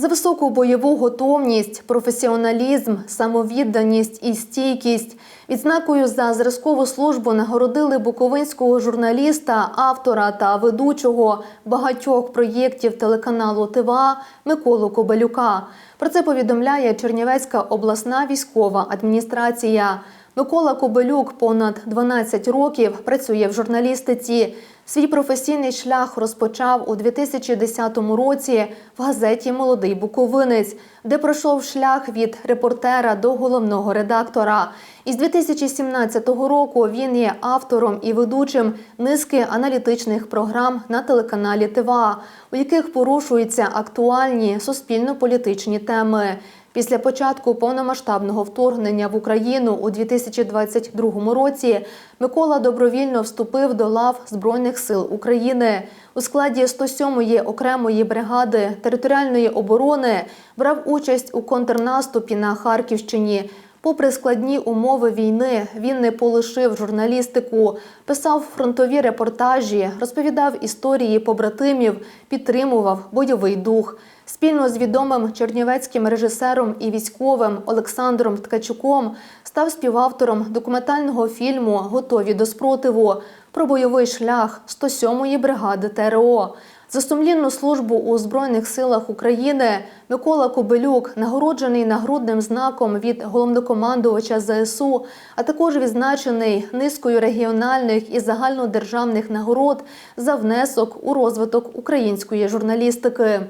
За високу бойову готовність, професіоналізм, самовідданість і стійкість відзнакою за зразкову службу нагородили буковинського журналіста, автора та ведучого багатьох проєктів телеканалу ТВА Миколу Кобелюка. Про це повідомляє Чернівецька обласна військова адміністрація. Микола Кобелюк понад 12 років працює в журналістиці. Свій професійний шлях розпочав у 2010 році в газеті Молодий Буковинець, де пройшов шлях від репортера до головного редактора. Із 2017 року він є автором і ведучим низки аналітичних програм на телеканалі ТВА, у яких порушуються актуальні суспільно-політичні теми. Після початку повномасштабного вторгнення в Україну у 2022 році Микола добровільно вступив до лав Збройних сил України. У складі 107-ї окремої бригади територіальної оборони брав участь у контрнаступі на Харківщині. Попри складні умови війни, він не полишив журналістику, писав фронтові репортажі, розповідав історії побратимів, підтримував бойовий дух. Спільно з відомим чернівецьким режисером і військовим Олександром Ткачуком став співавтором документального фільму Готові до спротиву про бойовий шлях 107-ї бригади ТРО. За сумлінну службу у Збройних силах України Микола Кобилюк нагороджений нагрудним знаком від головнокомандувача ЗСУ, а також відзначений низкою регіональних і загальнодержавних нагород за внесок у розвиток української журналістики.